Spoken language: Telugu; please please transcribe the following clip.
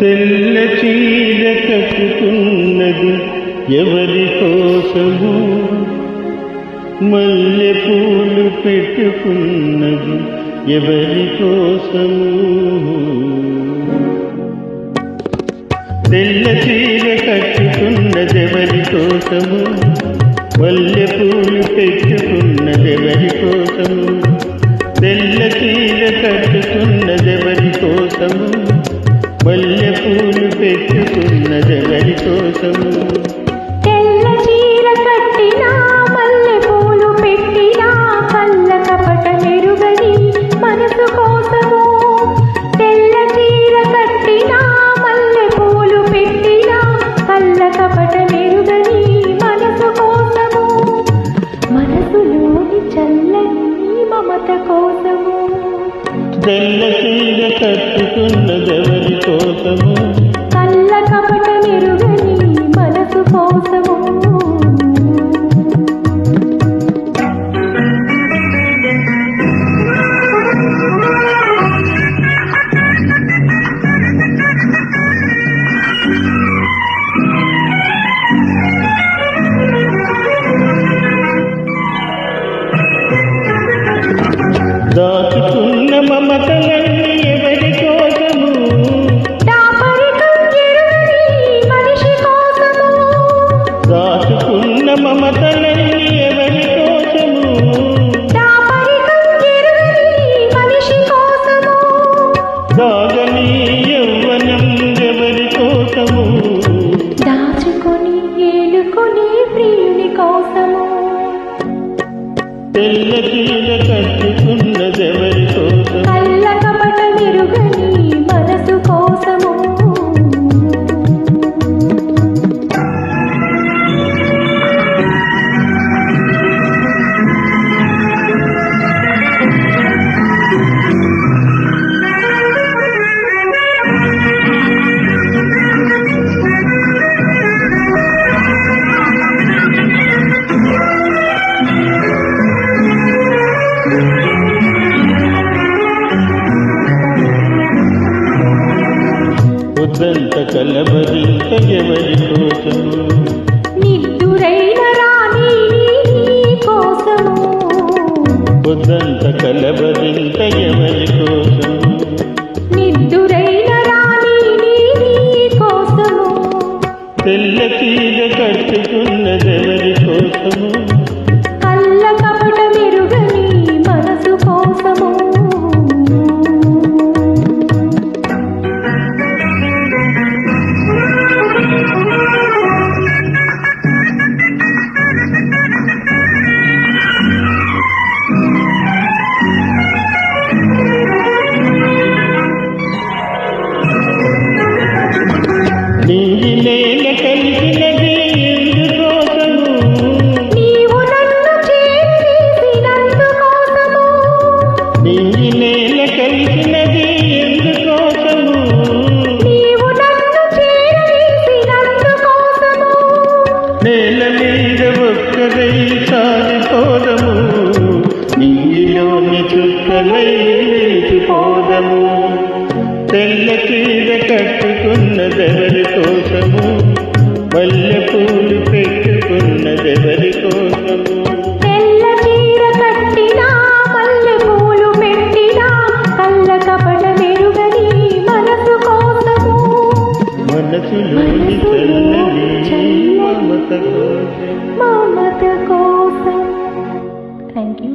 తెల్ల చీర కట్టుకున్నది ఎవరి కోసము? మల్లె పూలు పెట్టుకున్నది ఎవరి కోసము? తెల్ల చీర కట్టుకున్నది ఎవరి కోసము? మల్లె పూలు పెట్టుకున్నది ఎవరి కోసము? తెల్ల చీర కట్టుకున్నది ఎవరి కోసము? మల్లె పూలు పెట్టుకున్నది ఎవరి కోసము తెల్ల చీర కట్టినా మల్లె పూలు పెట్టినా కళ్ళ కపట మెరుగని మనసు కోసము. తెల్ల చీర కట్టినా మల్లె పూలు పెట్టినా కళ్ళ కపట మెరుగని మనసు కోసము. మనసులోని చల్లని మమత కోసము. తెల్ల తెల్ల చీర ఉద్దంత కలబరింత ఎవరి కోసము నిద్దురైన రాణి కోసము. ఉద్దంత కలబరింత ఎవరి కోసము నిద్దురైన రాణి కోసము. తెల్ల చీర కట్టుకున్నది ఎవరి కోసము నీలోని చుక్కలై లేచిపోదము తెల్ల చీర కట్టుకున్నదెవరి కోసము? మల్లె పూలు పెట్టుకున్నదెవరి కోసము? మనసులోని చల్లని మమత కోసం. మమత కోసం. Thank you